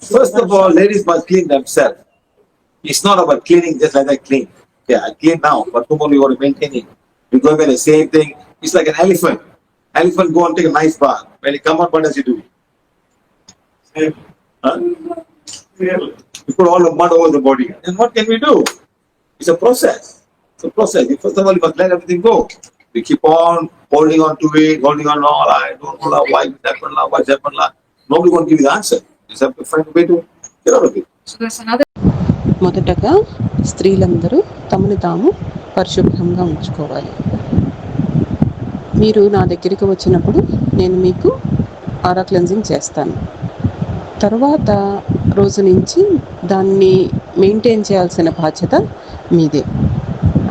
First of all, ladies must clean themselves. It's not about cleaning just like I clean. Yeah, I clean now, but tomorrow you want to maintain it. You go by the same thing. It's like an elephant. Elephant go and take a nice bath. When he come out, what does he do? Huh? You put all the mud over the body. And what can we do? It's a process. It's a process. You First of all, you must let everything go. We keep on holding on to it, holding on, all I don't know why it happened, lah, what's happened. Nobody going to give you the answer. మొదటగా స్త్రీలందరూ తమను తాము పరిశుభ్రంగా ఉంచుకోవాలి. మీరు నా దగ్గరికి వచ్చినప్పుడు నేను మీకు ఆరా క్లెన్జింగ్ చేస్తాను. తర్వాత రోజు నుంచి దాన్ని మెయింటైన్ చేయాల్సిన బాధ్యత మీదే.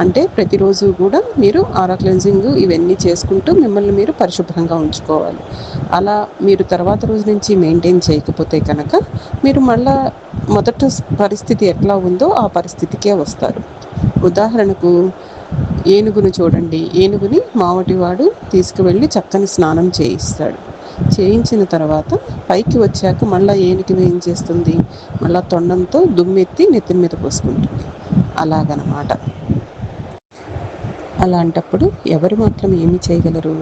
అంటే ప్రతిరోజు కూడా మీరు ఆరా క్లెన్జింగ్ ఇవన్నీ చేసుకుంటూ మిమ్మల్ని మీరు పరిశుభ్రంగా ఉంచుకోవాలి. అలా మీరు తర్వాత రోజు నుంచి మెయింటైన్ చేయకపోతే కనుక మీరు మళ్ళా మొదట పరిస్థితి ఎట్లా ఉందో ఆ పరిస్థితికే వస్తారు. ఉదాహరణకు ఏనుగును చూడండి. ఏనుగుని మావటివాడు తీసుకువెళ్ళి చక్కని స్నానం చేయిస్తాడు. చేయించిన తర్వాత పైకి వచ్చాక మళ్ళీ ఏనుగు ఏం చేస్తుంది? మళ్ళీ తొండంతో దుమ్మెత్తి నెత్తి మీద పోసుకుంటుంది. అలాగనమాట. అలాంటప్పుడు ఎవరు మాత్రం ఏమి చేయగలరు?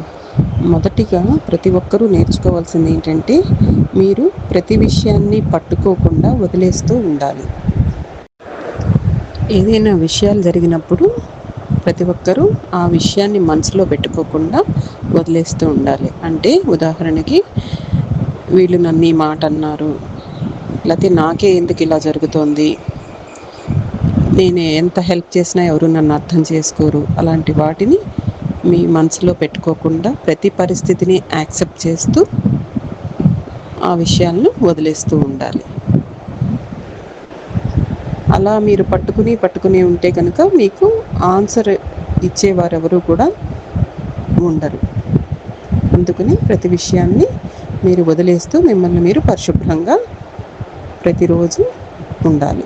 మొదటిగా ప్రతి ఒక్కరూ నేర్చుకోవాల్సింది ఏంటంటే మీరు ప్రతి విషయాన్ని పట్టుకోకుండా వదిలేస్తూ ఉండాలి. ఏదైనా విషయాలు జరిగినప్పుడు ప్రతి ఒక్కరూ ఆ విషయాన్ని మనసులో పెట్టుకోకుండా వదిలేస్తూ ఉండాలి. అంటే ఉదాహరణకి వీళ్ళు నన్ను ఈ మాట అన్నారు. లేకపోతే నాకే ఎందుకు ఇలా జరుగుతోంది? నేను ఎంత హెల్ప్ చేసినా ఎవరు నన్ను అర్థం చేసుకోరు. అలాంటి వాటిని మీ మనసులో పెట్టుకోకుండా ప్రతి పరిస్థితిని యాక్సెప్ట్ చేస్తూ ఆ విషయాలను వదిలేస్తూ ఉండాలి. అలా మీరు పట్టుకుని పట్టుకుని ఉంటే కనుక మీకు ఆన్సర్ ఇచ్చేవారెవరు కూడా ఉండరు. అందుకని ప్రతి విషయాన్ని మీరు వదిలేస్తూ మిమ్మల్ని మీరు పరిశుభ్రంగా ప్రతిరోజు ఉండాలి.